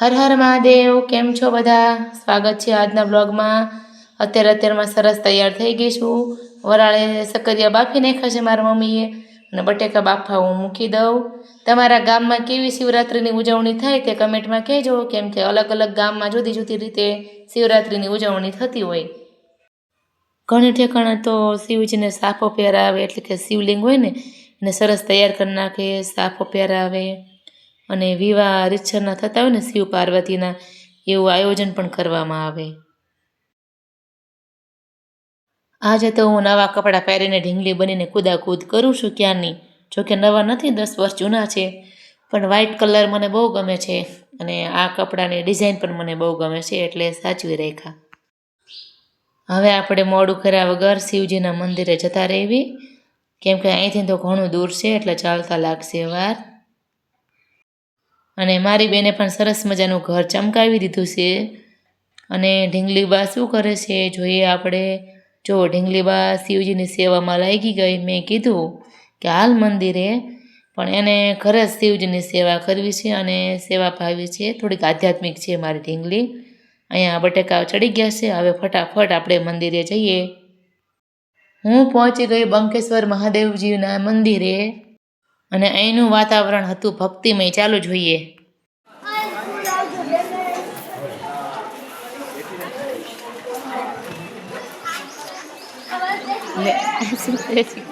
હર હર મહાદેવ, કેમ છો બધા? સ્વાગત છે આજના બ્લોગમાં. અત્યારે અત્યારમાં સરસ તૈયાર થઈ ગઈ છું. વરાળે સક્કરિયા બાફી નાખ્યા છે મારા મમ્મીએ અને બટેકા બાફા હું મૂકી દઉં. તમારા ગામમાં કેવી શિવરાત્રિની ઉજવણી થાય તે કમેન્ટમાં કહેજો. કેમ કે અલગ અલગ ગામમાં જુદી જુદી રીતે શિવરાત્રિની ઉજવણી થતી હોય. ઘણી ઠેકાણે તો શિવજીને સાફો પહેરાવે એટલે કે શિવલિંગ હોય ને, એને સરસ તૈયાર કરી નાખે સાફો પહેરાવે. અને વિવાહ રીતસરના થતા હોય ને શિવ પાર્વતીના, એવું આયોજન પણ કરવામાં આવે. આજે તો હું નવા કપડાં પહેરીને ઢીંગલી બનીને કૂદાકૂદ કરું છું ક્યાંની જોકે નવા નથી, દસ વર્ષ જૂના છે. પણ વ્હાઇટ કલર મને બહુ ગમે છે અને આ કપડાની ડિઝાઇન પણ મને બહુ ગમે છે એટલે સાચવી રાખ્યા હવે આપણે મોડું કર્યા વગર શિવજીના મંદિરે જતા રહેવી કેમ કે અહીંથી તો ઘણું દૂર છે એટલે ચાલતા લાગશે વાર. અને મારી બેને પણ સરસ મજાનું ઘર ચમકાવી દીધું છે. અને ઢીંગલીબા શું કરે છે? જોઈએ આપણે. જો ઢીંગલીબા શિવજીની સેવામાં લાગી ગઈ, મેં કીધું કે હાલ મંદિરે. પણ એને ઘરે જ શિવજીની સેવા કરવી છે અને સેવા ભાવી છે. થોડીક આધ્યાત્મિક છે મારી ઢીંગલી. અહીંયા બટેકા ચડી ગયા છે. હવે ફટાફટ આપણે મંદિરે જઈએ. હું પહોંચી ગઈ બંકેશ્વર મહાદેવજીના મંદિરે. અને અહીંનું વાતાવરણ હતું ભક્તિમય ચાલુ જોઈએ કરે છે?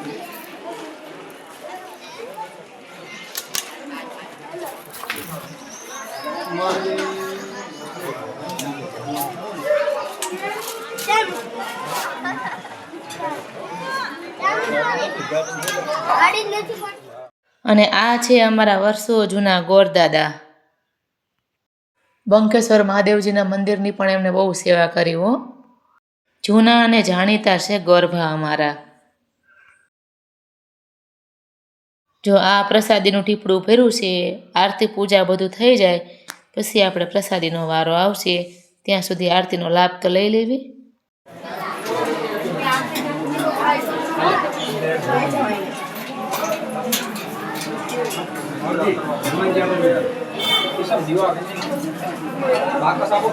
અને આ છે અમારા વર્ષો જૂના ગોરદાદા. બંકેશ્વર મહાદેવજીના મંદિરની પણ એમણે બહુ સેવા કરી હો. જૂના અને જાણીતા છે ગોરભા અમારા. જો આ પ્રસાદીનું ટીપડું ફેરવું છે, આરતી પૂજા બધું થઈ જાય, પછી આપણે પ્રસાદીનો વારો આવશે, ત્યાં સુધી આરતીનો લાભ તો લઈ લેવી. Bakas ako.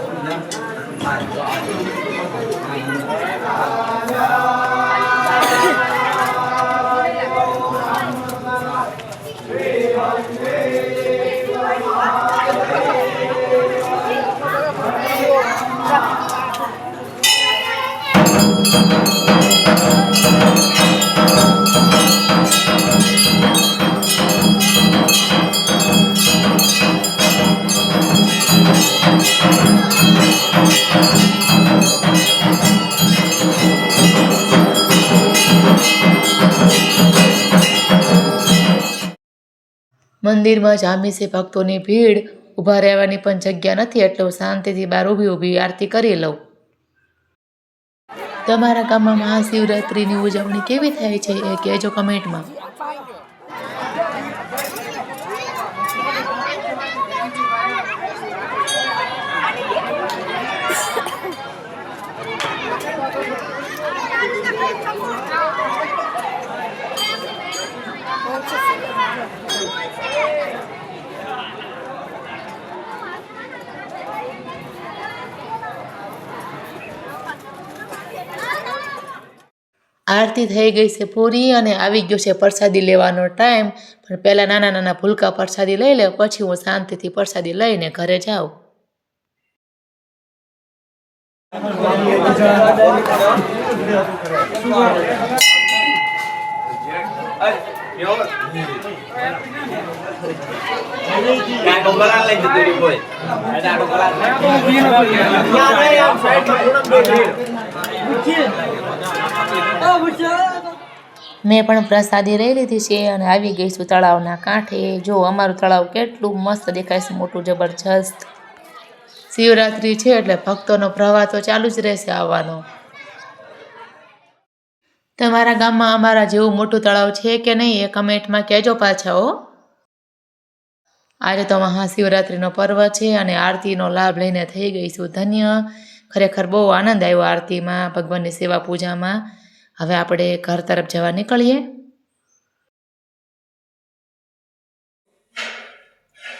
મંદિરમાં જામીસે ભક્તોની ભીડ, ઊભા રહેવાની પણ જગ્યા નથી એટલે હું શાંતિથી બહાર ઊભી ઊભી આરતી કરી લઉં. તમારા ગામમાં મહાશિવરાત્રિની ઉજવણી કેવી થાય છે એ કહેજો કમેન્ટમાં. આરતી થઈ ગઈ છે પૂરી અને આવી ગયો છે પ્રસાદી લેવાનો ટાઈમ પણ પહેલાં નાના નાના ભૂલકા પ્રસાદી લઈ લે, પછી હું શાંતિથી પ્રસાદી લઈને ઘરે જાઉં. મેં પણ પ્રસાદી લઈ લીધી છે અને આવી ગઈ છું તળાવના કાંઠે. જો અમારું તળાવ કેટલું મસ્ત દેખાય છે, મોટું જબરજસ્ત. શિવરાત્રિ છે એટલે ભક્તોનો પ્રવાહ તો ચાલુ જ રહેશે આવવાનો. તમારા ગામમાં અમારા જેવું મોટું તળાવ છે કે નહીં એ કમેન્ટમાં કહેજો પાછા હો. આજે તો મહાશિવરાત્રિનો પર્વ છે અને આરતીનો લાભ લઈને થઈ ગઈ છું ધન્ય. ખરેખર બહુ આનંદ આવ્યો આરતીમાં, ભગવાનની સેવા પૂજામાં. હવે આપણે ઘર તરફ જવા નીકળીએ.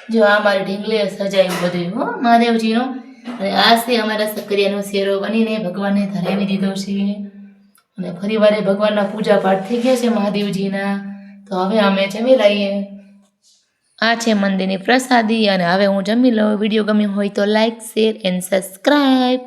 જો આ મારી ઢીંગલી સજાયું બધું હો, મહાદેવજીનો. અને આ છે અમારા સક્રિયાનો શેરો બનીને ભગવાનને ધરાવી દીધો છે. અને ફરી વારે ભગવાનના પૂજા પાઠ થઈ ગયા છે મહાદેવજીના. તો હવે અમે જમી લઈએ. આ છે મંદિરની પ્રસાદી અને હવે હું જમી લઉં. વીડિયો ગમ્યો હોય તો લાઈક, શેર એન્ડ સબસ્ક્રાઈબ.